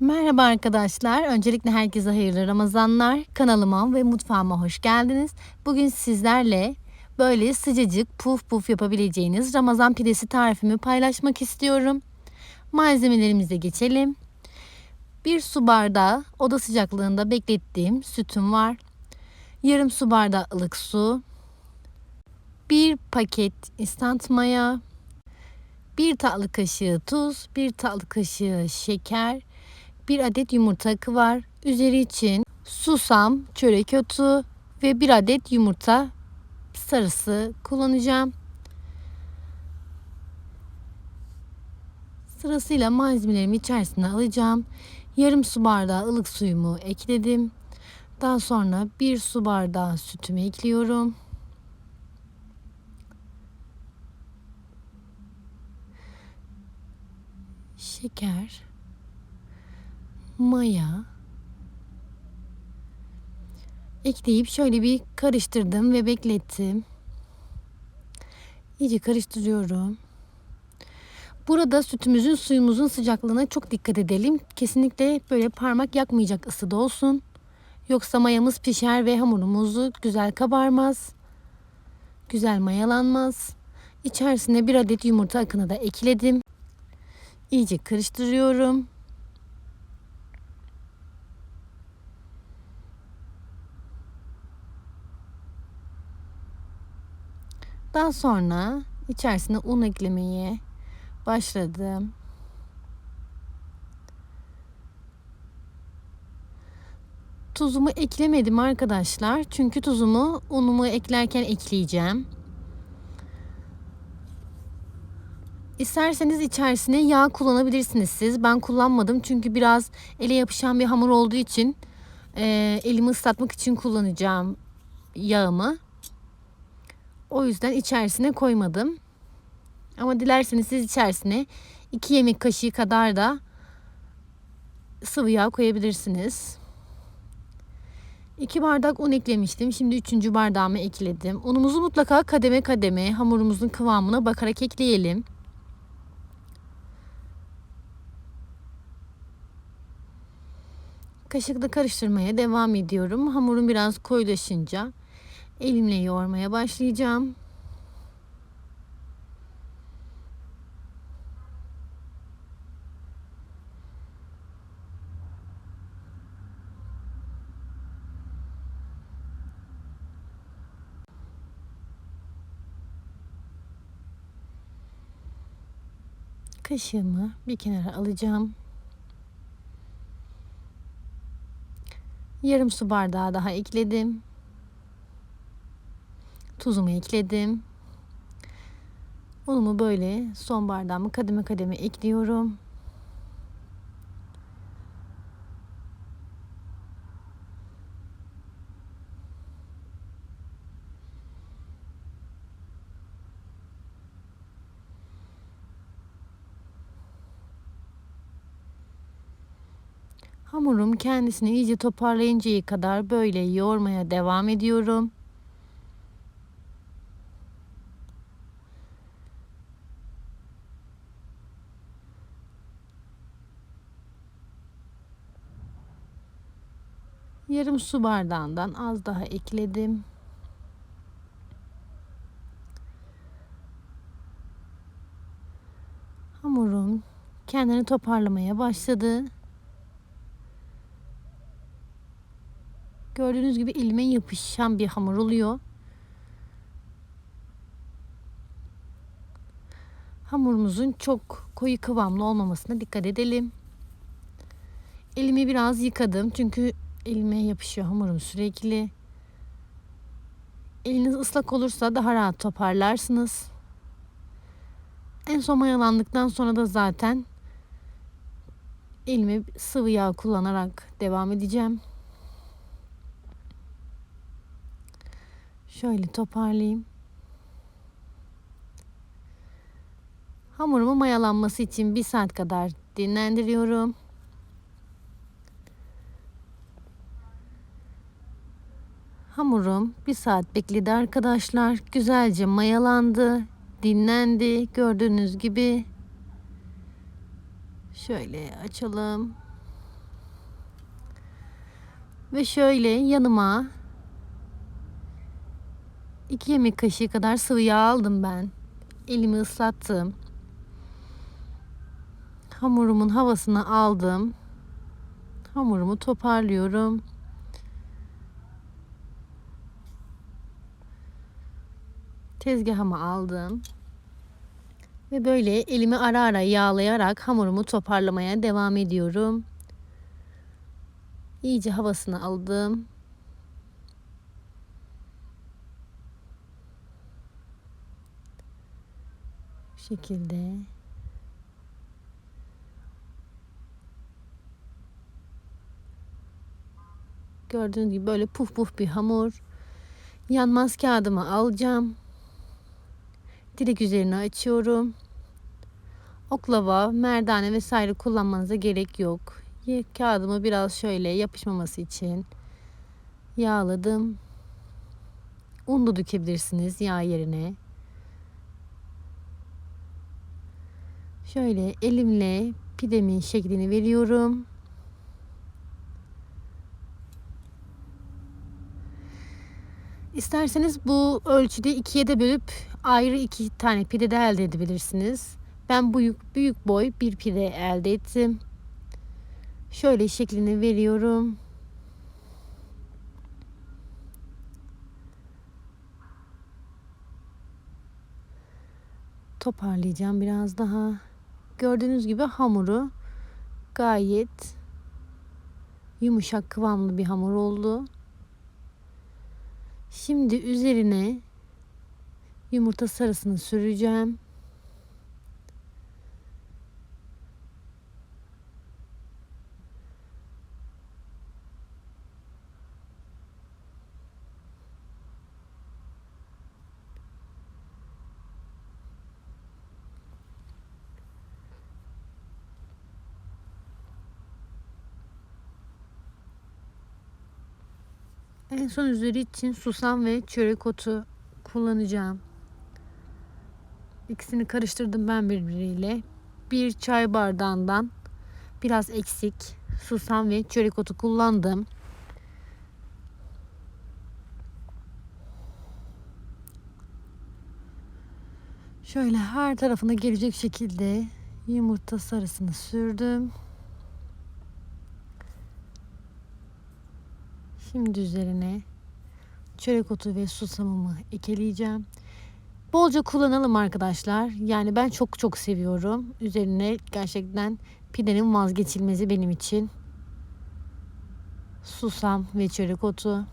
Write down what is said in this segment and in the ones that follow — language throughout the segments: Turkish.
Merhaba arkadaşlar. Öncelikle herkese hayırlı Ramazanlar. Kanalıma ve mutfağıma hoş geldiniz. Bugün sizlerle böyle sıcacık puf puf yapabileceğiniz Ramazan pidesi tarifimi paylaşmak istiyorum. Malzemelerimize geçelim. Bir su bardağı oda sıcaklığında beklettiğim sütüm var. Yarım su bardağı ılık su. Bir paket instant maya. Bir tatlı kaşığı tuz, bir tatlı kaşığı şeker, bir adet yumurta akı var. Üzeri için susam, çörek otu ve bir adet yumurta sarısı kullanacağım. Sırasıyla malzemelerimi içerisine alacağım. Yarım su bardağı ılık suyumu ekledim. Daha sonra bir su bardağı sütümü ekliyorum. Şeker maya ekleyip şöyle bir karıştırdım ve beklettim. İyice karıştırıyorum. Burada sütümüzün suyumuzun sıcaklığına çok dikkat edelim. Kesinlikle böyle parmak yakmayacak ısıda olsun. Yoksa mayamız pişer ve hamurumuzu güzel kabarmaz. Güzel mayalanmaz. İçerisine bir adet yumurta akını da ekledim. İyice karıştırıyorum. Daha sonra içerisine un eklemeye başladım. Tuzumu eklemedim arkadaşlar. Çünkü tuzumu unumu eklerken ekleyeceğim. İsterseniz içerisine yağ kullanabilirsiniz siz. Ben kullanmadım çünkü biraz ele yapışan bir hamur olduğu için e, elimi ıslatmak için kullanacağım yağımı. O yüzden içerisine koymadım. Ama dilerseniz siz içerisine 2 yemek kaşığı kadar da sıvı yağ koyabilirsiniz. 2 bardak un eklemiştim. Şimdi 3. bardağımı ekledim. Unumuzu mutlaka kademe kademe hamurumuzun kıvamına bakarak ekleyelim. Kaşıkla karıştırmaya devam ediyorum. Hamurum biraz koyulaşınca Elimle yoğurmaya başlayacağım. Kaşığımı bir kenara alacağım. Yarım su bardağı daha ekledim. Tuzumu ekledim. Unumu böyle son bardağımı kademe kademe ekliyorum. Hamurum kendisini iyice toparlayıncaya kadar böyle yoğurmaya devam ediyorum. Yarım su bardağından az daha ekledim. Hamurum kendini toparlamaya başladı. Gördüğünüz gibi elime yapışan bir hamur oluyor. Hamurumuzun çok koyu kıvamlı olmamasına dikkat edelim. Elimi biraz yıkadım çünkü elime yapışıyor hamurum sürekli. Eliniz ıslak olursa daha rahat toparlarsınız. En son mayalandıktan sonra da zaten elime sıvı yağ kullanarak devam edeceğim. Şöyle toparlayayım. Hamurumu mayalanması için bir saat kadar dinlendiriyorum. Hamurum bir saat bekledi arkadaşlar. Güzelce mayalandı, dinlendi. Gördüğünüz gibi şöyle açalım. Ve şöyle yanıma 2 yemek kaşığı kadar sıvı yağ aldım ben. Elimi ıslattım. Hamurumun havasını aldım. Hamurumu toparlıyorum. Tezgahıma aldım. Ve böyle elimi ara ara yağlayarak hamurumu toparlamaya devam ediyorum. İyice havasını aldım. Bu şekilde. Gördüğünüz gibi böyle puf puf bir hamur. Yanmaz kağıdımı alacağım. Direkt üzerine açıyorum. Oklava, merdane vesaire kullanmanıza gerek yok. Kağıdımı biraz şöyle yapışmaması için yağladım. Un da dökebilirsiniz yağ yerine. Şöyle elimle pidemin şeklini veriyorum. İsterseniz bu ölçüde ikiye de bölüp ayrı iki tane pide de elde edebilirsiniz. Ben büyük, büyük boy bir pide elde ettim. Şöyle şeklini veriyorum. Toparlayacağım biraz daha. Gördüğünüz gibi hamuru gayet yumuşak kıvamlı bir hamur oldu. Şimdi üzerine yumurta sarısını süreceğim. En son üzeri için susam ve çörek otu kullanacağım. İkisini karıştırdım ben birbiriyle. Bir çay bardağından biraz eksik susam ve çörek otu kullandım. Şöyle her tarafına gelecek şekilde yumurta sarısını sürdüm. Şimdi üzerine çörek otu ve susamımı ekleyeceğim. Bolca kullanalım arkadaşlar. Yani ben çok çok seviyorum. Üzerine gerçekten pidenin vazgeçilmezi benim için. Susam ve çörek otu.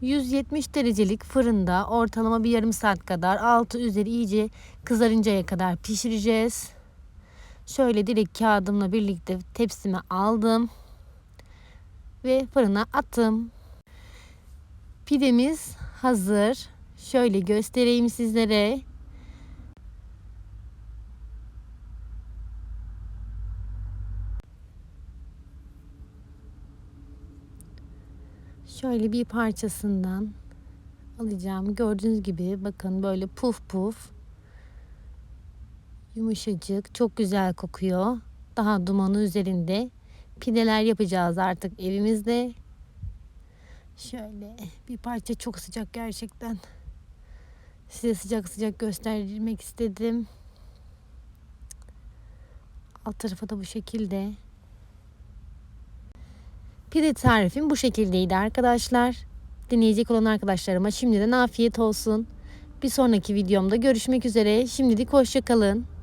170 derecelik fırında ortalama bir yarım saat kadar altı üzeri iyice kızarıncaya kadar pişireceğiz. Şöyle direkt kağıdımla birlikte tepsime aldım. Ve fırına attım. Pidemiz hazır. Şöyle göstereyim sizlere. Şöyle bir parçasından alacağım. Gördüğünüz gibi bakın böyle puf puf Yumuşacık, çok güzel kokuyor. Daha dumanı üzerinde pideler yapacağız artık evimizde. Şöyle bir parça çok sıcak gerçekten. Size sıcak sıcak göstermek istedim. Alt tarafı da bu şekilde. Pide tarifim bu şekildeydi arkadaşlar. Dinleyecek olan arkadaşlarıma şimdiden afiyet olsun. Bir sonraki videomda görüşmek üzere. Şimdilik hoşçakalın.